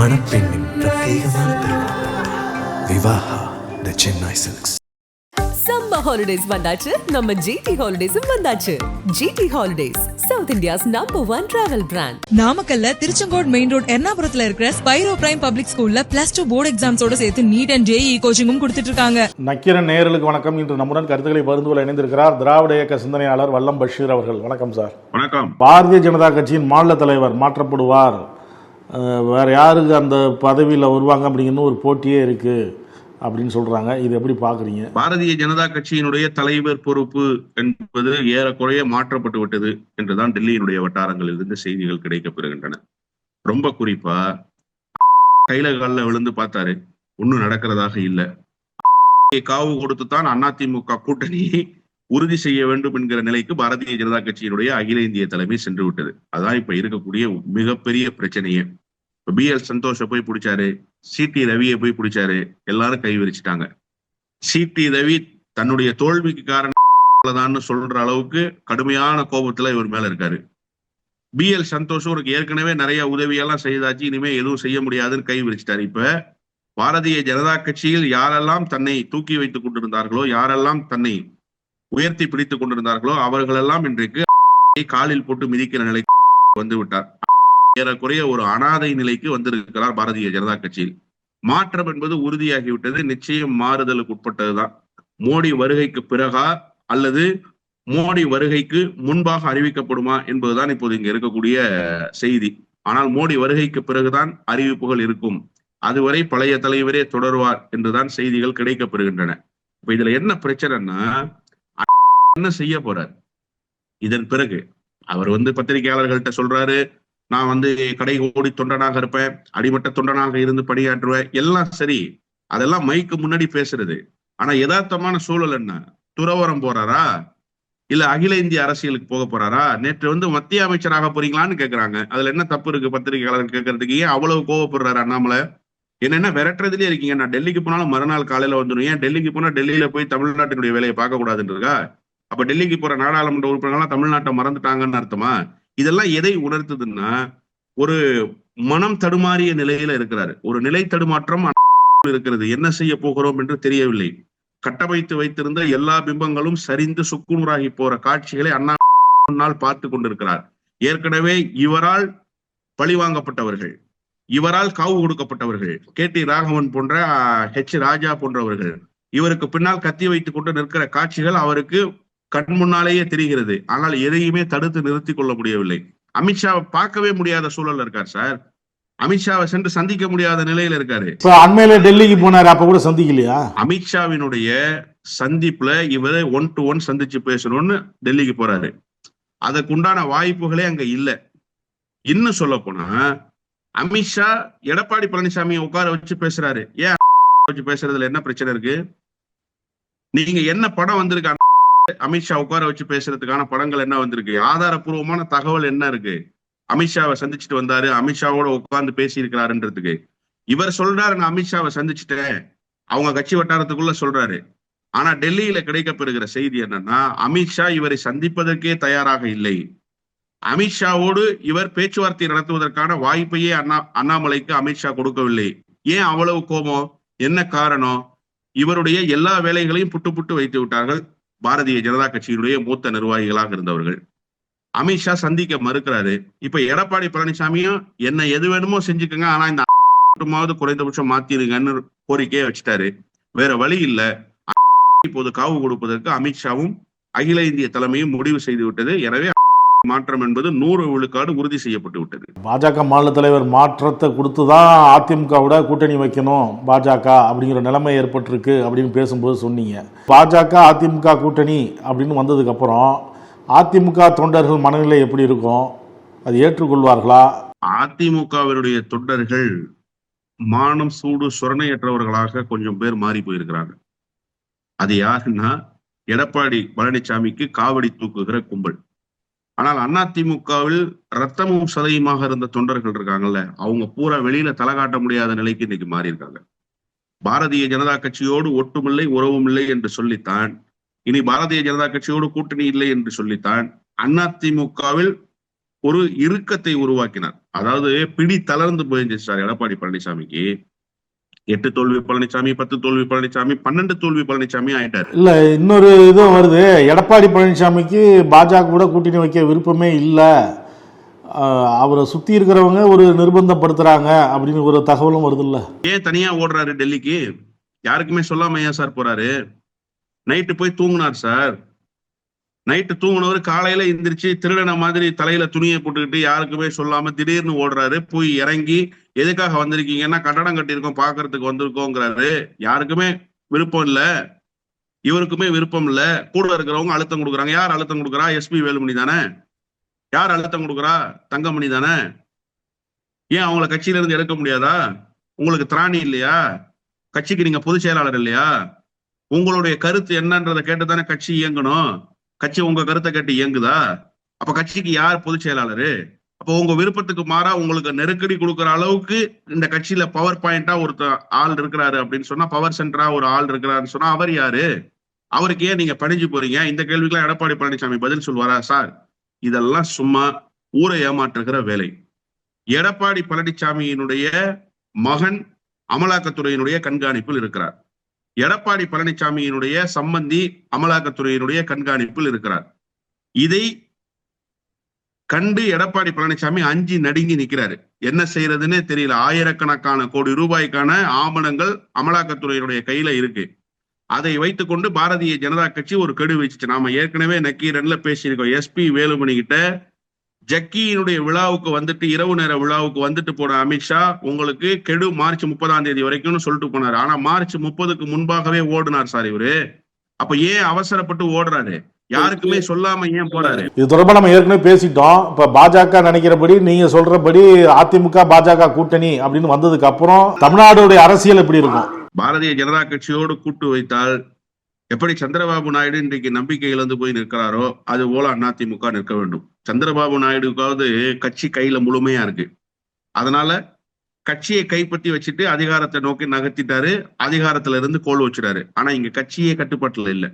மணப்பெண்ணின் பிரத்யேகமான திருமணம். Vivaha the Chennai silks summer holidays வந்தாச்சு. நம்ம ஜிடி ஹாலிடேஸும் வந்தாச்சு. GT holidays south India's number one travel brand நாமக்கல்ல திருச்செங்கோடு மெயின் ரோட் எர்ணாபுரத்துல இருக்கிற ஸ்பைரோ பிரைம் பப்ளிக் ஸ்கூல்ல பிளஸ் டூ போர்டு எக்ஸாம்ஸோட சேர்த்து நீட் அண்ட் ஜேஇ கோச்சிங்கும் கொடுத்துட்டு இருக்காங்க. நக்கீரன் நேயர்களுக்கு வணக்கம். இன்று நம்முடன் கருத்துக்களை பகிர்ந்து கொள்ள இணைந்திருக்கிறார் திராவிட இயக்க சிந்தனையாளர் வல்லம் பஷீர் அவர்கள். வணக்கம் சார். வணக்கம். பாரதிய ஜனதா கட்சியின் மாநில தலைவர் மாற்றப்படுவார். வேற யாருக்கு அந்த பதவியில் வருவாங்க அப்படிங்கன்னு ஒரு போட்டியே இருக்கு அப்படின்னு சொல்றாங்க. இது எப்படி பாக்குறீங்க? பாரதிய ஜனதா கட்சியினுடைய தலைவர் பொறுப்பு என்பது ஏறக்குறைய மாற்றப்பட்டு விட்டது என்றுதான் டெல்லியினுடைய வட்டாரங்களில் இருந்து செய்திகள் கிடைக்கப்பெறுகின்றன ரொம்ப குறிப்பா கையில காலில் விழுந்து பார்த்தாரு. ஒன்னும் நடக்கிறதாக இல்லை. காவு கொடுத்துத்தான் அதிமுக கூட்டணியை உறுதி செய்ய வேண்டும் என்கிற நிலைக்கு பாரதிய ஜனதா கட்சியினுடைய அகில இந்திய தலைமை சென்று விட்டது. அதான் இப்ப இருக்கக்கூடிய மிகப்பெரிய பிரச்சனையே. பி எல் சந்தோஷ போய் பிடிச்சாரு சி டி ரவியை போய் பிடிச்சாரு எல்லாரும் கை விரிச்சிட்டாங்க. சி டி ரவி தன்னுடைய தோல்விக்கு காரணம் சொல்ற அளவுக்கு கடுமையான கோபத்துல இவர் மேல இருக்காரு. பி எல் சந்தோஷம் இவருக்கு ஏற்கனவே நிறைய உதவியெல்லாம் செய்தாச்சு இனிமே எதுவும் செய்ய முடியாதுன்னு கை விரிச்சிட்டாரு. இப்ப பாரதிய ஜனதா கட்சியில் யாரெல்லாம் தன்னை தூக்கி வைத்துக் கொண்டிருந்தார்களோ யாரெல்லாம் தன்னை உயர்த்தி பிடித்துக் கொண்டிருந்தார்களோ அவர்களெல்லாம் இன்றைக்கு காலில் போட்டு மிதிக்கிற நிலைக்கு வந்து விட்டார். ஏறக்குறைய ஒரு அனாதை நிலைக்கு வந்திருக்கிறார் பாரதிய ஜனதா கட்சியில். மாற்றம் என்பது உறுதியாகிவிட்டது. நிச்சயம் மாறுதலுக்கு உட்பட்டதுதான். மோடி வருகைக்கு பிறகா அல்லது மோடி வருகைக்கு முன்பாக அறிவிக்கப்படுமா என்பதுதான் இப்போது இங்க இருக்கக்கூடிய செய்தி. ஆனால் மோடி வருகைக்கு பிறகுதான் அறிவிப்புகள் இருக்கும். அதுவரை பழைய தலைவரே தொடர்வார் என்றுதான் செய்திகள் கிடைக்கப்பெறுகின்றன. இப்ப இதுல என்ன பிரச்சனைன்னா என்ன செய்ய போறார்? இதன் பிறகு அவர் வந்து பத்திரிகையாளர்கள்ட்ட சொல்றாரு நான் வந்து கடை ஓடி தொண்டனாக இருப்பேன் அடிமட்ட தொண்டனாக இருந்து பணியாற்றுவேன் எல்லாம் சரி. அதெல்லாம் மைக்கு முன்னாடி பேசுறது. ஆனா யதார்த்தமான சூழல் என்ன? துறவரம் போறாரா? இல்ல அகில இந்திய அரசியலுக்கு போக போறாரா? நேற்று வந்து மத்திய அமைச்சராக போறீங்களான்னு கேக்குறாங்க. அதுல என்ன தப்பு இருக்கு பத்திரிகையாளர் கேட்கறதுக்கு ஏன் அவ்வளவு கோவப்படுறாரு அண்ணாமலை? என்னென்ன விரட்டுறதுலயே இருக்கீங்க. நான் டெல்லிக்கு போனாலும் மறுநாள் காலையில வந்துடும் ஏன் டெல்லிக்கு போனா டெல்லியில போய் தமிழ்நாட்டினுடைய வேலையை பார்க்க கூடாதுன்றதா அப்ப டெல்லிக்கு போற நாடாளுமன்ற உறுப்பினர்கள்லாம் தமிழ்நாட்டை மறந்துட்டாங்கன்னு அர்த்தமா? இதெல்லாம் எதை உணர்த்துதுன்னா ஒரு மனம் தடுமாறிய நிலையில இருக்கிறாரு. ஒரு நிலை தடுமாற்றம் இருக்கிறது. என்ன செய்ய போகிறோம் என்று தெரியவில்லை. கட்டமைத்து வைத்திருந்த எல்லா பிம்பங்களும் சரிந்து சுக்குநூறாகி போற காட்சிகளை அண்ணா முன்னால் பார்த்து கொண்டிருக்கிறார். ஏற்கனவே இவரால் பழிவாங்கப்பட்டவர்கள் இவரால் காவு கொடுக்கப்பட்டவர்கள் கே டி ராகவன் போன்ற ஹெச். ராஜா போன்றவர்கள் இவருக்கு பின்னால் கத்தி வைத்துக் கொண்டு நிற்கிற காட்சிகள் அவருக்கு கண் முன்னாலேயே தெரிகிறது. ஆனால் எதையுமே தடுத்து நிறுத்திக் கொள்ள முடியவில்லை அமித்ஷாவை பார்க்கவே முடியாத சூழல்ல இருக்கார் சார். அமித்ஷாவை சென்று சந்திக்க முடியாத நிலையில இருக்காரு. அண்மையில டெல்லிக்கு போனாரு அப்ப கூட சந்திக்கலையா? அமித்ஷாவினுடைய சந்திப்புல இவரை ஒன் டு ஒன் சந்திச்சு பேசணும்னு டெல்லிக்கு போறாரு. அதற்குண்டான வாய்ப்புகளே அங்க இல்ல. இன்னும் சொல்ல போனா அமித்ஷா எடப்பாடி பழனிசாமியை உட்கார வச்சு பேசுறாரு. ஏன் வச்சு பேசுறதுல என்ன பிரச்சனை இருக்கு? நீங்க என்ன படம் வந்திருக்கு அமித்ஷா உட்கார வச்சு பேசுறதுக்கான படங்கள் என்ன வந்திருக்கு? ஆதாரப்பூர்வமான தகவல் என்ன இருக்கு? அமித்ஷாவை சந்திச்சுட்டு வந்தாரு. அமித்ஷாவோட உட்கார்ந்து பேசியிருக்கிறாருன்றதுக்கு. இவர் சொல்றாரு நான் அமித்ஷாவை சந்திச்சுட்டேன். அவங்க கட்சி வட்டாரத்துக்குள்ள சொல்றாரு. ஆனா டெல்லியில கிடைக்கப்பெறுகிற செய்தி என்னன்னா அமித்ஷா இவரை சந்திப்பதற்கே தயாராக இல்லை. அமித்ஷாவோடு இவர் பேச்சுவார்த்தை நடத்துவதற்கான வாய்ப்பையே அண்ணா அண்ணாமலைக்கு அமித்ஷா கொடுக்கவில்லை. ஏன் அவ்வளவு கோபம்? என்ன காரணம்? இவருடைய எல்லா வேலைகளையும் புட்டு புட்டு வைத்து விட்டார்கள். பாரதிய ஜனதா கட்சியினுடைய மூத்த நிர்வாகிகளாக இருந்தவர்கள். அமித்ஷா சந்திக்க மறுக்கிறாரு. இப்ப எடப்பாடி பழனிசாமியும் என்ன எது வேணுமோ செஞ்சுக்கோங்க ஆனா இந்த மட்டுமாவது குறைந்தபட்சம் மாத்திருங்கன்னு கோரிக்கையை வச்சுட்டாரு. வேற வழி இல்ல. இப்போது காவு கொடுப்பதற்கு அமித்ஷாவும் அகில இந்திய தலைமையும் முடிவு செய்து விட்டது. எனவே மாற்றம் என்பது நூறு விழுக்காடு உறுதி செய்யப்பட்டு விட்டது. பாஜக மாநில தலைவர் மாற்றத்தை கொடுத்து தான் அதிமுகவோட கூட்டணி வைக்கணும் பாஜக அப்படிங்கிற நிலைமை ஏற்பட்டிருக்கு அப்படின்னு பேசும்போது சொன்னீங்க. பாஜக அதிமுக கூட்டணி அப்படின்னு வந்ததுக்கப்புறம் அதிமுக தொண்டர்கள் மனநிலை எப்படி இருக்கும்? அது ஏற்றுக்கொள்வார்களா? அதிமுகவினுடைய தொண்டர்கள் மானம் சூடு சுரணையற்றவர்களாக கொஞ்சம் பேர் மாறி போயிருக்கிறாங்க. அது யாருன்னா எடப்பாடி பழனிசாமிக்கு காவடி தூக்குகிற கும்பல். ஆனால் அதிமுகவில் ரத்தமும் சதையுமாக இருந்த தொண்டர்கள் இருக்காங்கல்ல அவங்க பூரா வெளியில தலை காட்ட முடியாத நிலைக்கு இன்னைக்கு மாறி இருக்காங்க பாரதிய ஜனதா கட்சியோடு ஒட்டுமில்லை உறவும் இல்லை என்று சொல்லித்தான். இனி பாரதிய ஜனதா கட்சியோடு கூட்டணி இல்லை என்று சொல்லித்தான். அதிமுகவில் ஒரு இறுக்கத்தை உருவாக்கினார். அதாவது பிடி தளர்ந்து போயிருந்துச்சு சார் எடப்பாடி பழனிசாமிக்கு. எட்டு தோல்வி பழனிசாமி பத்து தோல்வி பழனிசாமி பன்னெண்டு தோல்வி பழனிசாமி ஆயிட்டாரு. இல்ல இன்னொரு இதுவும் வருது. எடப்பாடி பழனிசாமிக்கு பாஜக கூட கூட்டணி வைக்க விருப்பமே இல்லை. அவரை சுத்தி இருக்கிறவங்க ஒரு நிர்பந்தப்படுத்துறாங்க அப்படின்னு ஒரு தகவலும் வருதுல்ல. ஏன் தனியா ஓடுறாரு டெல்லிக்கு? யாருக்குமே சொல்லாம ஏன் சார் போறாரு. நைட்டு போய் தூங்குனார் சார். நைட்டு தூங்குனவர் காலையில எந்திரிச்சு திருடன மாதிரி தலையில துணியை போட்டுக்கிட்டு யாருக்குமே சொல்லாம திடீர்னு ஓடுறாரு. போய் இறங்கி எதுக்காக வந்திருக்கீங்கன்னா கட்டடம் கட்டியிருக்கோம் பாக்குறதுக்கு வந்திருக்கோங்கிறாரு. யாருக்குமே விருப்பம் இல்ல. இவருக்குமே விருப்பம் இல்ல. கூட இருக்கிறவங்க அழுத்தம் கொடுக்குறாங்க. யார் அழுத்தம் கொடுக்குறா? எஸ்பி வேலுமணி தானே? யார் அழுத்தம் கொடுக்குறா? தங்கமணி தானே? ஏன் அவங்கள கட்சியில இருந்து எடுக்க முடியாதா? உங்களுக்கு திராணி இல்லையா? கட்சிக்கு நீங்க பொதுச் செயலாளர் இல்லையா? உங்களுடைய கருத்து என்னன்றதை கேட்டு தானே கட்சி இயங்கணும்? கட்சி உங்க கருத்தை கேட்டு இயங்குதா? அப்ப கட்சிக்கு யார் பொதுச் செயலாளரு? அப்போ உங்க விருப்பத்துக்கு மாறா உங்களுக்கு நெருக்கடி கொடுக்குற அளவுக்கு இந்த கட்சியில பவர் பாயிண்டா ஒருத்தர் ஆள் இருக்கிறாரு அப்படின்னு சொன்னா பவர் சென்டரா ஒரு ஆள் இருக்கிறாருன்னு சொன்னா அவர் யாரு? அவருக்கு ஏன் நீங்க பணிஞ்சு போறீங்க? இந்த கேள்விக்கெல்லாம் எடப்பாடி பழனிசாமி பதில் சொல்வாரா சார்? இதெல்லாம் சும்மா ஊரை ஏமாற்றுகிற வேலை. எடப்பாடி பழனிசாமியினுடைய மகன் அமலாக்கத்துறையினுடைய கண்காணிப்பில் இருக்கிறார். எடப்பாடி பழனிசாமியினுடைய சம்பந்தி அமலாக்கத்துறையினுடைய கண்காணிப்பில் இருக்கிறார். இதை கண்டு எடப்பாடி பழனிசாமி அஞ்சு நடுங்கி நிக்கிறாரு. என்ன செய்யறதுன்னே தெரியல. ஆயிரக்கணக்கான கோடி ரூபாய்க்கான ஆவணங்கள் அமலாக்கத்துறையினுடைய கையில இருக்கு. அதை வைத்துக்கொண்டு பாரதிய ஜனதா கட்சி ஒரு கெடு வச்சுச்சு. நாம ஏற்கனவே நக்கீரன்ல பேசியிருக்கோம். எஸ்பி வேலுமணி கிட்ட ஜக்கியினுடைய விழாவுக்கு வந்துட்டு இரவு நேர விழாவுக்கு வந்துட்டு போன அமித்ஷா உங்களுக்கு கெடு மார்ச் முப்பதாம் தேதி வரைக்கும்னு சொல்லிட்டு போனாரு. ஆனா மார்ச் முப்பதுக்கு முன்பாகவே ஓடுனார் சார் இவரு. அப்ப ஏன் அவசரப்பட்டு ஓடுறாரு? யாருக்குமே சொல்லாம ஏன் போறாரு? இது தொடர்பாக நம்ம ஏற்கனவே பேசிட்டோம். இப்போ பாஜக நினைக்கிறபடி நீங்க சொல்றபடி அதிமுக பாஜக கூட்டணி அப்படின்னு வந்ததுக்கு அப்புறம் தமிழ்நாடுடைய அரசியல் எப்படி இருக்கும்? பாரதிய ஜனதா கட்சியோடு கூட்டு வைத்தால் எப்படி சந்திரபாபு நாயுடு இன்றைக்கு நம்பிக்கை இழந்து போய் நிற்கிறாரோ அது போல அதிமுக நிற்க வேண்டும். சந்திரபாபு நாயுடுக்காவது கட்சி கையில முழுமையா இருக்கு. அதனால கட்சியை கைப்பற்றி வச்சுட்டு அதிகாரத்தை நோக்கி நகர்த்திட்டாரு அதிகாரத்துல இருந்து கோல் வச்சுட்டாரு. ஆனா இங்க கட்சியே கட்டுப்பாட்டுல இல்ல.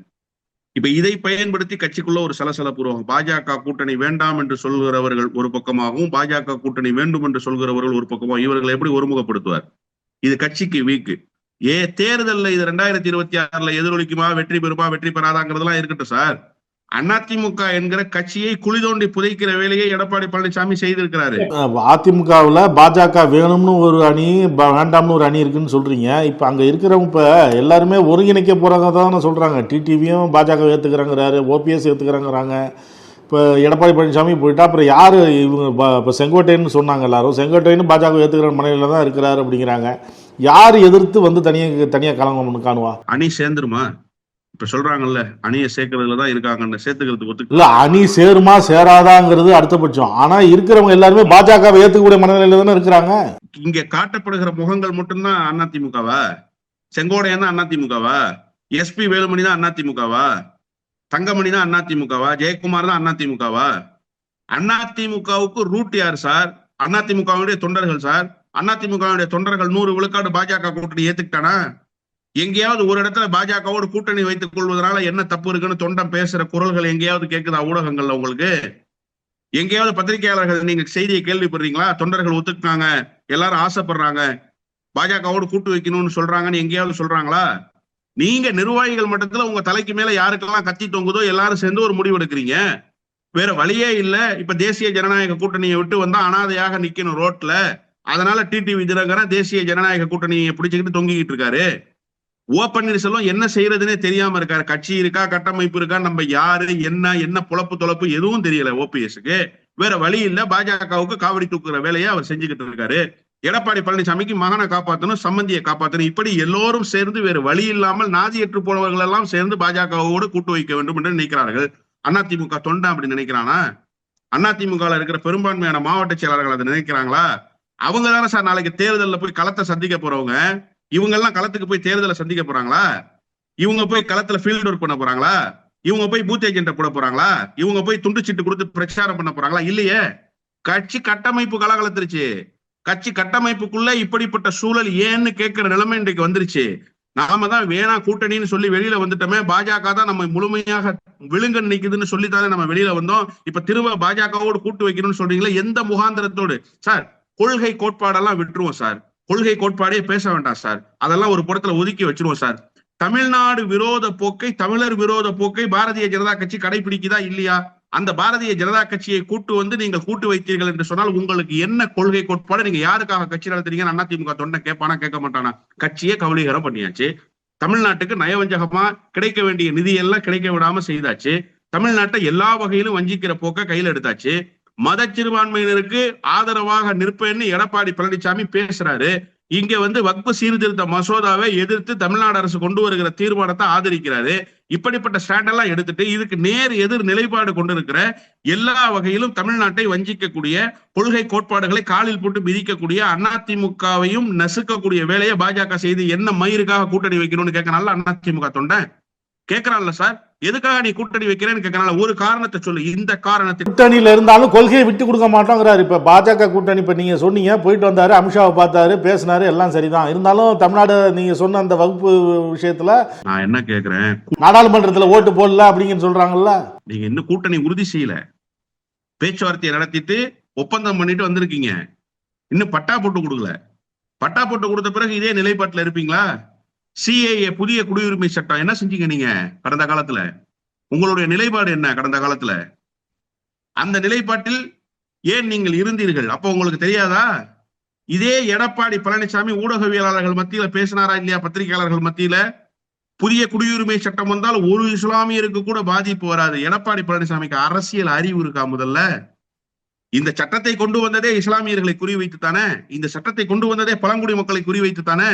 இப்ப இதை பயன்படுத்தி கட்சிக்குள்ள ஒரு சலசலப்பு உருவாகும். பாஜக கூட்டணி வேண்டாம் என்று சொல்கிறவர்கள் ஒரு பக்கமாகவும் பாஜக கூட்டணி வேண்டும் என்று சொல்கிறவர்கள் ஒரு பக்கமாகவும் இவர்களை எப்படி ஒருமுகப்படுத்துவார்? இது கட்சிக்கு வீக்கு. ஏ தேர்தலில் இது ரெண்டாயிரத்தி இருபத்தி ஆறுல எதிரொலிக்குமா வெற்றி பெறுமா வெற்றி பெறாதாங்கிறதெல்லாம் இருக்கட்டும் சார். அதிமுக என்கிற கட்சியை குழி தோண்டி புதைக்கிற வேலையை எடப்பாடி பழனிசாமி செய்திருக்கிறாரு. அதிமுகவில் பாஜக வேணும்னு ஒரு அணி வேண்டாம்னு ஒரு அணி இருக்குன்னு சொல்றீங்க. இப்போ அங்க இருக்கிறவங்க இப்போ எல்லாருமே ஒருங்கிணைக்க போறாங்க தான் சொல்றாங்க. டிடிவியும் பாஜக ஏத்துக்கிறாங்கிறாரு ஓபிஎஸ் ஏத்துக்கிறாங்கிறாங்க. இப்போ எடப்பாடி பழனிசாமி போயிட்டா அப்புறம் யார் இவங்க இப்போ செங்கோட்டையன் சொன்னாங்க எல்லாரும். செங்கோட்டையன் பாஜக ஏத்துக்கிற மனையில தான் இருக்கிறாரு அப்படிங்கிறாங்க. யார் எதிர்த்து வந்து தனியாக தனியாக கலங்க காணுவா? அணி சேர்ந்துருமா? இப்ப சொல்றாங்கல்ல அணியை சேர்க்கறதுல தான் இருக்காங்கன்னு சேர்த்துக்கிறதுக்கு ஒத்துக்கு இல்ல அணி சேருமா சேராதாங்கிறது அடுத்தபட்சம் ஆனா இருக்கிறவங்க எல்லாருமே பாஜகவை ஏத்துக்கக்கூடிய மனநிலையில தானே இருக்கிறாங்க? இங்க காட்டப்படுகிற முகங்கள் மட்டும்தான் அதிமுகவா? செங்கோடையன் தான் அதிமுகவா? எஸ்பி வேலுமணி தான் அதிமுகவா? தங்கமணி தான் அதிமுகவா? ஜெயக்குமார் தான் அதிமுகவா? அதிமுகவுக்கு ரூட் யார் சார்? அதிமுகவுடைய தொண்டர்கள் சார்? அதிமுகவுடைய தொண்டர்கள் நூறு விழுக்காடு பாஜக கூட்டணி ஏத்துக்கிட்டானா? எங்கேயாவது ஒரு இடத்துல பாஜகவோடு கூட்டணி வைத்துக் கொள்வதனால என்ன தப்பு இருக்குன்னு தொண்டம் பேசுற குரல்கள் எங்கேயாவது கேட்குதா ஊடகங்கள்ல உங்களுக்கு? எங்கேயாவது பத்திரிகையாளர்கள் நீங்க செய்தியை கேள்விப்படுறீங்களா? தொண்டர்கள் ஒத்துக்கிட்டாங்க எல்லாரும் ஆசைப்படுறாங்க பாஜகவோடு கூட்டு வைக்கணும்னு சொல்றாங்கன்னு எங்கேயாவது சொல்றாங்களா? நீங்க நிர்வாகிகள் மட்டத்துல உங்க தலைக்கு மேல யாருக்கெல்லாம் கத்தி தொங்குதோ எல்லாரும் சேர்ந்து ஒரு முடிவு எடுக்கிறீங்க. வேற வழியே இல்ல. இப்ப தேசிய ஜனநாயக கூட்டணியை விட்டு வந்தா அனாதையாக நிக்கணும் ரோட்ல. அதனால டிடிவி தினகரன் தேசிய ஜனநாயக கூட்டணியை பிடிச்சுக்கிட்டு தொங்கிக்கிட்டு இருக்காரு. ஓ பன்னீர்செல்வம் என்ன செய்யறதுன்னே தெரியாம இருக்காரு. கட்சி இருக்கா கட்டமைப்பு இருக்கா நம்ம யாரு என்ன என்ன புழப்பு தொழப்பு எதுவும் தெரியல ஓபிஎஸ்க்கு வேற வழி இல்ல. பாஜகவுக்கு காவடி தூக்குற வேலையை அவர் செஞ்சுக்கிட்டு இருக்காரு. எடப்பாடி பழனிசாமிக்கு மகனை காப்பாற்றணும் சம்பந்தியை காப்பாற்றணும் இப்படி எல்லோரும் சேர்ந்து வேறு வழி இல்லாமல் நாதியற்று போனவர்கள் எல்லாம் சேர்ந்து பாஜகவோடு கூட்டு வைக்க வேண்டும் என்று நினைக்கிறார்கள். அதிமுக தொண்டா அப்படி நினைக்கிறானா? அதிமுகவில் இருக்கிற பெரும்பான்மையான மாவட்ட செயலாளர்கள் அதை நினைக்கிறாங்களா? அவங்க தானே சார் நாளைக்கு தேர்தலில் போய் களத்தை சந்திக்க போறவங்க. இவங்க எல்லாம் களத்துக்கு போய் தேர்தலை சந்திக்க போறாங்களா? இவங்க போய் களத்துல ஃபீல்ட் ஒர்க் பண்ண போறாங்களா? இவங்க போய் பூத் ஏஜென்ட போட போறாங்களா? இவங்க போய் துண்டு சீட்டு கொடுத்து பிரச்சாரம் பண்ண போறாங்களா? இல்லையே. கட்சி கட்டமைப்பு கலகலத்துருச்சு. கட்சி கட்டமைப்புக்குள்ள இப்படிப்பட்ட சூழல் ஏன்னு கேட்கிற நிலைமை இன்றைக்கு வந்துருச்சு. நாம தான் வேணா கூட்டணின்னு சொல்லி வெளியில வந்துட்டோமே. பாஜக தான் நம்ம முழுமையாக விழுங்க நிக்குதுன்னு சொல்லித்தானே நம்ம வெளியில வந்தோம். இப்ப திரும்ப பாஜகவோடு கூட்டு வைக்கணும்னு சொல்றீங்களா எந்த முகாந்திரத்தோடு? சார் கொள்கை கோட்பாடெல்லாம் விட்டுருவோம் சார். கொள்கை கோட்பாடே பேச வேண்டாம் சார். அதெல்லாம் ஒரு புறத்துல ஒதுக்கி வச்சிருவோம் சார். தமிழ்நாடு விரோத போக்கை தமிழர் விரோத போக்கை பாரதிய ஜனதா கட்சி கடைபிடிக்குதா இல்லையா? அந்த பாரதிய ஜனதா கட்சியை கூட்டு வந்து நீங்கள் கூட்டு வைத்தீர்கள் என்று சொன்னால் உங்களுக்கு என்ன கொள்கை கோட்பாடு? நீங்க யாருக்காக கட்சி நடத்துறீங்கன்னு அதிமுக தொண்டை கேட்பானா கேட்க மாட்டானா? கட்சியே கவலீகரம் பண்ணியாச்சு. தமிழ்நாட்டுக்கு நயவஞ்சகமா கிடைக்க வேண்டிய நிதி எல்லாம் கிடைக்க விடாம செய்தாச்சு. தமிழ்நாட்டை எல்லா வகையிலும் வஞ்சிக்கிற போக்க கையில எடுத்தாச்சு. மத சிறுபான்மையினருக்கு ஆதரவாக நிற்பேன்னு எடப்பாடி பழனிசாமி பேசுறாரு. இங்க வந்து வக்பு சீர்திருத்த மசோதாவை எதிர்த்து தமிழ்நாடு அரசு கொண்டு வருகிற தீர்மானத்தை ஆதரிக்கிறாரு. இப்படிப்பட்ட ஸ்டாண்ட் எல்லாம் எடுத்துட்டு இதுக்கு நேர் எதிர் நிலைப்பாடு கொண்டிருக்கிற எல்லா வகையிலும் தமிழ்நாட்டை வஞ்சிக்கக்கூடிய கொள்கை கோட்பாடுகளை காலில் போட்டு மிதிக்கக்கூடிய அதிமுகவையும் நசுக்கக்கூடிய வேலையை பாஜக செய்து என்ன மயிருக்காக கூட்டணி வைக்கணும்னு கேட்கறான்ல அதிமுக தொண்டை. கேட்கறான்ல சார்? எதுக்காக நீ கூட்டணி வைக்கிறேன்னு கேட்கறான்ல ஒரு காரணத்தை சொல்லு. இந்த காரணத்தை கூட்டணியில இருந்தாலும் கொள்கையை விட்டு கொடுக்க மாட்டோங்கிறாரு. இப்ப பாஜக கூட்டணி இப்ப நீங்க சொன்னீங்க. போயிட்டு வந்தாரு அமித்ஷாவை பார்த்தாரு பேசினாரு எல்லாம் சரிதான். இருந்தாலும் தமிழ்நாடு நீங்க சொன்ன அந்த வகுப்பு விஷயத்துல நான் என்ன கேக்குறேன்? நாடாளுமன்றத்துல ஓட்டு போடல அப்படிங்கன்னு சொல்றாங்கல்ல. நீங்க இன்னும் கூட்டணி உறுதி செய்யல. பேச்சுவார்த்தையை நடத்திட்டு ஒப்பந்தம் பண்ணிட்டு வந்திருக்கீங்க. இன்னும் பட்டா போட்டு கொடுக்கல. பட்டா போட்டு கொடுத்த பிறகு இதே நிலைப்பாட்டுல இருப்பீங்களா? சிஏஏ புதிய குடியுரிமை சட்டம். என்ன செஞ்சீங்க நீங்க கடந்த காலத்துல? உங்களுடைய நிலைப்பாடு என்ன கடந்த காலத்துல? அந்த நிலைப்பாட்டில் ஏன் நீங்கள் இருந்தீர்கள்? அப்போ உங்களுக்கு தெரியாதா? இதே எடப்பாடி பழனிசாமி ஊடகவியலாளர்கள் மத்தியில பேசினாரா இல்லையா? பத்திரிகையாளர்கள் மத்தியில? புதிய குடியுரிமை சட்டம் வந்தால் ஒரு இஸ்லாமியருக்கு கூட பாதிப்பு வராது. எடப்பாடி பழனிசாமிக்கு அரசியல் அறிவு இருக்கா முதல்ல? இந்த சட்டத்தை கொண்டு வந்ததே இஸ்லாமியர்களை குறிவைத்து தானே இந்த சட்டத்தை கொண்டு வந்ததே பழங்குடி மக்களை குறிவைத்து தானே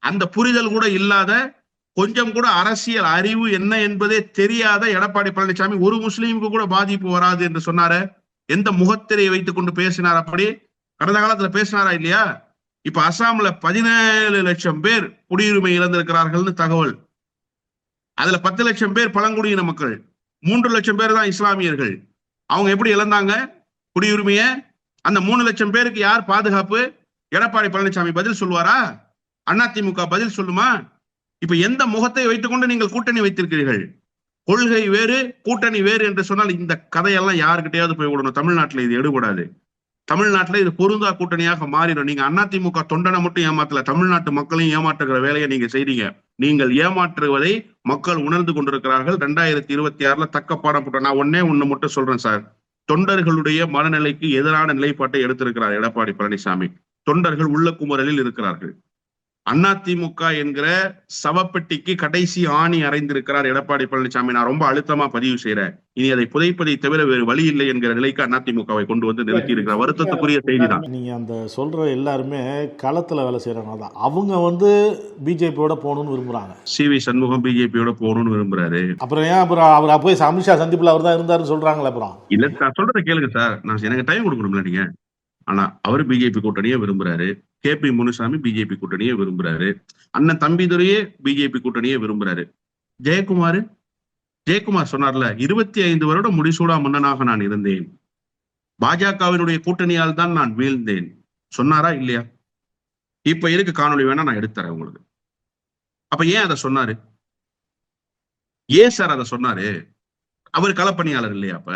அந்த புரிதல் கூட இல்லாத கொஞ்சம் கூட அரசியல் அறிவு என்ன என்பதே தெரியாத எடப்பாடி பழனிசாமி ஒரு முஸ்லீமுக்கு கூட பாதிப்பு வராது என்று சொன்னாரு. எந்த முகத்திரையை வைத்துக் கொண்டு பேசினார் அப்படி? கடந்த காலத்துல பேசினாரா இல்லையா? இப்ப அசாம்ல பதினேழு லட்சம் பேர் குடியுரிமை இழந்திருக்கிறார்கள்னு தகவல். அதுல பத்து லட்சம் பேர் பழங்குடியின மக்கள். மூன்று லட்சம் பேர் தான் இஸ்லாமியர்கள். அவங்க எப்படி இழந்தாங்க? குடியுரிமைய? அந்த மூணு லட்சம் பேருக்கு யார் பாதுகாப்பு? எடப்பாடி பழனிசாமி பதில் சொல்லுவாரா? அதிமுக பதில் சொல்லுமா? இப்ப எந்த முகத்தை வைத்துக்கொண்டு நீங்கள் கூட்டணி வைத்திருக்கிறீர்கள்? கொள்கை வேறு கூட்டணி வேறு என்று சொன்னால் இந்த கதையெல்லாம் யாருக்கிட்டையாவது போய் விடணும் தமிழ்நாட்டுல இது எடுபடாது. தமிழ்நாட்டுல இது பொருந்தா கூட்டணியாக மாறிடும். நீங்க அதிமுக தொண்டனை மட்டும் ஏமாத்தல தமிழ்நாட்டு மக்களையும் ஏமாற்றுகிற வேலையை நீங்க செய்றீங்க. நீங்கள் ஏமாற்றுவதை மக்கள் உணர்ந்து கொண்டிருக்கிறார்கள். ரெண்டாயிரத்தி இருபத்தி ஆறுல தக்க பாடம் போட்ட நான் ஒன்னே ஒண்ணு மட்டும் சொல்றேன் சார். தொண்டர்களுடைய மனநிலைக்கு எதிரான நிலைப்பாட்டை எடுத்திருக்கிறார் எடப்பாடி பழனிசாமி. தொண்டர்கள் உள்ள குமரலில் இருக்கிறார்கள். அதிமுக என்கிற சவப்பெட்டிக்கு கடைசி ஆணி அறைந்திருக்கிறார் எடப்பாடி பழனிசாமி. நான் ரொம்ப அழுத்தமா பதிவு செய்யறேன் இனி அதை புதைப்பதை தவிர வேறு வழி இல்லை என்கிற நிலைக்கு அதிமுகவை கொண்டு வந்து நிறுத்தி இருக்கிறார் வருத்தத்துக்குரிய செய்திதான் நீங்க அந்த சொல்ற எல்லாருமே களத்துல வேலை செய்யறவங்க தான். அவங்க வந்து பிஜேபியோட போகணும்னு விரும்புறாங்க. சி வி சண்முகம் பிஜேபியோட போகணும்னு விரும்புறாரு. அப்புறம் ஏன் அப்புறம் அவர் போய் அமித்ஷா சந்திப்புல அவர் தான் இருந்தாருன்னு சொல்றாங்களே அப்புறம். இல்ல நான் சொல்றதை கேளுங்க சார். நான் எனக்கு டைம் கொடுக்கணும்ல நீங்க. ஆனா அவர் பிஜேபி கூட்டணியை விரும்புறாரு. கே பி முனுசாமி பிஜேபி கூட்டணியை விரும்புறாரு. அண்ணன் தம்பிதுரையே பிஜேபி கூட்டணியை விரும்புறாரு. ஜெயக்குமார் ஜெயக்குமார் சொன்னார்ல இருபத்தி ஐந்து வருடம் முடிசூடா மன்னனாக நான் இருந்தேன். பாஜகவினுடைய கூட்டணியால் தான் நான் வீழ்ந்தேன். சொன்னாரா இல்லையா? இப்ப இருக்கு காணொளி வேணா நான் எடுத்துறேன் உங்களுக்கு. அப்ப ஏன் அதை சொன்னாரு? ஏன் சார் அதை சொன்னாரு? அவர் களப்பணியாளர் இல்லையா அப்ப?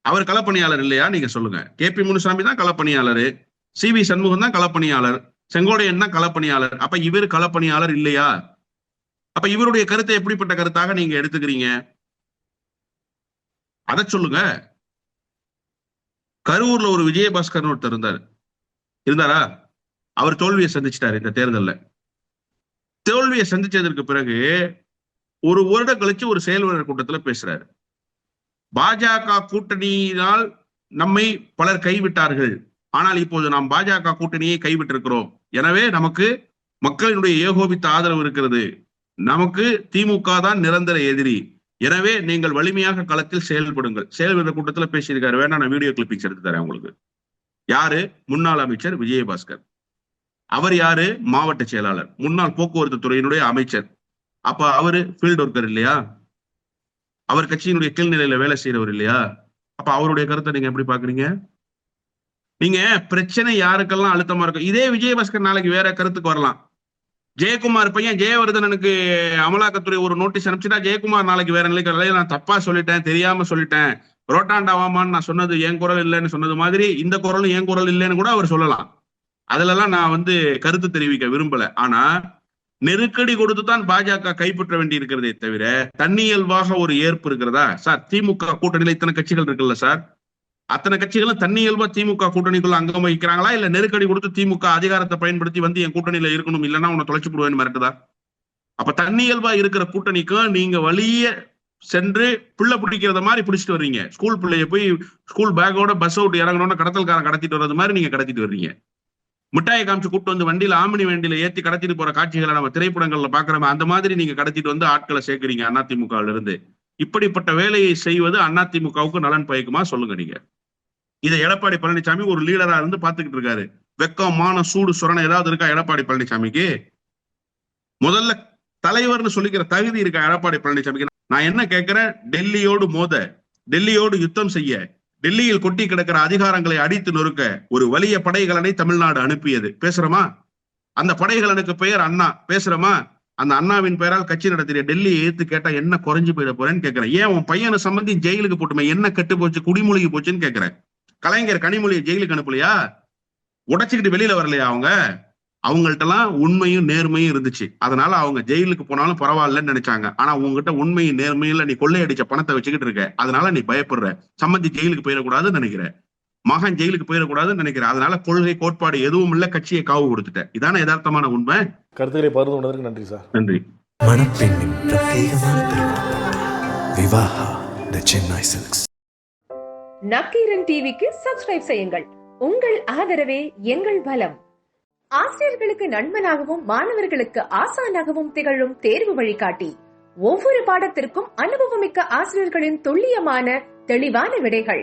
அவர் களப்பணியாளர் இல்லையா? நீங்க சொல்லுங்க. கே பி முனுசாமி தான் களப்பணியாளர். சி வி சண்முகம் தான் களப்பணியாளர். செங்கோடையன் தான் களப்பணியாளர். அப்ப இவர் களப்பணியாளர் இல்லையா? அப்ப இவருடைய கருத்தை எப்படிப்பட்ட கருத்தாக நீங்க எடுத்துக்கிறீங்க? அதை சொல்லுங்க. கரூர்ல ஒரு விஜயபாஸ்கர் ஒருத்தர் இருந்தார். இருந்தாரா? அவர் தோல்வியை சந்திச்சிட்டாரு இந்த தேர்தல்ல. தோல்வியை சந்திச்சதற்கு பிறகு ஒரு வருடம் கழிச்சு ஒரு செயல்வீரர் கூட்டத்துல பேசுறாரு. பாஜக கூட்டணியினால் நம்மை பலர் கைவிட்டார்கள். ஆனால் இப்போது நாம் பாஜக கூட்டணியை கைவிட்டிருக்கிறோம். எனவே நமக்கு மக்களினுடைய ஏகோபித்த ஆதரவு இருக்கிறது. நமக்கு திமுக தான் நிரந்தர எதிரி. எனவே நீங்கள் வலிமையாக களத்தில் செயல்படுங்கள். செயல்படுற கூட்டத்தில் பேசியிருக்காரு. வேணா நான் வீடியோ கிளிப்பிங்ஸ் எடுத்து தரேன் உங்களுக்கு. யாரு? முன்னாள் அமைச்சர் விஜயபாஸ்கர். அவர் யாரு? மாவட்ட செயலாளர். முன்னாள் போக்குவரத்து துறையினுடைய அமைச்சர். அப்ப அவரு ஃபீல்டு ஒர்க்கர் இல்லையா? அவர் கட்சியினுடைய கீழ்நிலையில வேலை செய்யறவர் இல்லையா? அப்ப அவருடைய கருத்தை நீங்க எப்படி பாக்குறீங்க நீங்க பிரச்சனை யாருக்கெல்லாம் அழுத்தமா இருக்கும் இதே விஜயபாஸ்கர் நாளைக்கு வேற கருத்துக்கு வரலாம். ஜெயக்குமார் பையன் ஜெயவர்தனனுக்கு அமலாக்கத்துறை ஒரு நோட்டீஸ் அனுப்பிச்சுட்டா ஜெயக்குமார் நாளைக்கு வேற நிலைக்கு வரல, நான் தப்பா சொல்லிட்டேன் தெரியாம சொல்லிட்டேன். ரோட்டாண்டாவாமான்னு நான் சொன்னது என் குரல் இல்லைன்னு சொன்னது மாதிரி இந்த குரலும் என் குரல் இல்லைன்னு கூட அவர் சொல்லலாம். அதுலலாம் நான் வந்து கருத்து தெரிவிக்க விரும்பல. ஆனா நெருக்கடி கொடுத்து தான் பாஜக கைப்பற்ற வேண்டி இருக்கிறதே தவிர தன்னியல்வாக ஒரு ஏற்பு இருக்கிறதா? சார் திமுக கூட்டணியில இத்தனை கட்சிகள் இருக்குல்ல சார்? அத்தனை கட்சிகளும் தன்னியல்பா திமுக கூட்டணிக்குள்ள அங்கம் வகிக்கிறாங்களா? இல்ல நெருக்கடி கொடுத்து திமுக அதிகாரத்தை பயன்படுத்தி வந்து என் கூட்டணியில இருக்கணும் இல்லைன்னா உன்னை தொலைச்சு போடுவேன்னு மிரட்டுதா? அப்ப தன்னியல்பா இருக்கிற கூட்டணிக்கும் நீங்க வழிய சென்று பிள்ளை பிடிக்கிறத மாதிரி பிடிச்சிட்டு வர்றீங்க. ஸ்கூல் பிள்ளைய போய் ஸ்கூல் பேக்கோட பஸ் அவுட் இறங்கணும்னு கடத்தல்காரன் கடத்திட்டு வர்றது மாதிரி நீங்க கடத்திட்டு வர்றீங்க. மிட்டாயை காமிச்சு கூப்பிட்டு வந்து வண்டியில ஆமினி வண்டியில ஏத்தி கடத்திட்டு போற காட்சிகளை நம்ம திரைப்படங்கள்ல பாக்குறோம் அந்த மாதிரி நீங்க கடத்திட்டு வந்து ஆட்களை சேர்க்கிறீங்க அதிமுகவுல இருந்து இப்படிப்பட்ட வேலையை செய்வது அதிமுகவுக்கு நலன் பயக்குமா? சொல்லுங்க நீங்க. இதை எடப்பாடி பழனிசாமி ஒரு லீடரா இருந்து பாத்துக்கிட்டு இருக்காரு. வெக்கமான மான சூடு சுரணை ஏதாவது இருக்கா எடப்பாடி பழனிசாமிக்கு முதல்ல தலைவர்னு சொல்லிக்கிற தகுதி இருக்கா எடப்பாடி பழனிசாமிக்கு நான் என்ன கேட்கிறேன்? டெல்லியோடு மோத டெல்லியோடு யுத்தம் செய்ய டெல்லியில் கொட்டி கிடக்கிற அதிகாரங்களை அடித்து நொறுக்க ஒரு வலிய படைகளனை தமிழ்நாடு அனுப்பியது. பேசுறோமா? அந்த படைகளனுக்கு பெயர் அண்ணா. பேசுறோமா? அந்த அண்ணாவின் பெயரால் கட்சி நடத்திய டெல்லியை ஏத்து கேட்டா என்ன குறைஞ்சு போயிட போறேன்னு கேட்கிறேன் ஏன் உன் பையனை சம்பந்தி ஜெயிலுக்கு போட்டுமே? என்ன கெட்டு போச்சு? குடிமொழிக்கு போச்சுன்னு கேட்கிறேன் கலைஞர் கனிமொழியை ஜெயிலுக்கு அனுப்பலையா? உடைச்சுக்கிட்டு வெளியில வரலையா அவங்க? அவங்கள்ட்டலாம் உண்மையும் நேர்மையும் இருந்துச்சு. அதனால அவங்க ஜெயிலுக்கு போனாலும் பரவாயில்லன்னு நினைச்சாங்க. ஆனா உங்ககிட்ட உண்மையும் நேர்மையும் நீ கொள்ளையடிச்ச பணத்தை வச்சுக்கிட்டு இருக்க. அதனால நீ பயப்படுற. சம்மந்தி ஜெயிலுக்கு போயிடக்கூடாதுன்னு நினைக்கிற. மகன் ஜெயிலுக்கு போயிடக்கூடாதுன்னு நினைக்கிற அதனால கொள்கை கோட்பாடு எதுவும் இல்ல கட்சியை காவு கொடுத்துட்ட இதான யதார்த்தமான உண்மை? கருத்துக்களை பகிர்ந்து கொண்டதற்கு நன்றி சார். நன்றி. மணப்பெண்ணின் பிரத்யேகமான திருமணம். விவாஹா த சென்னை சில்க்ஸ் நக்கீரன் டிவிக்கு சப்ஸ்கிரைப் செய்யுங்கள். உங்கள் ஆதரவே எங்கள் பலம். ஆசிரியர்களுக்கு நண்பனாகவும் மாணவர்களுக்கு ஆசானாகவும் திகழும் தேர்வு வழிகாட்டி. ஒவ்வொரு பாடத்திற்கும் அனுபவமிக்க ஆசிரியர்களின் துல்லியமான தெளிவான விடைகள்.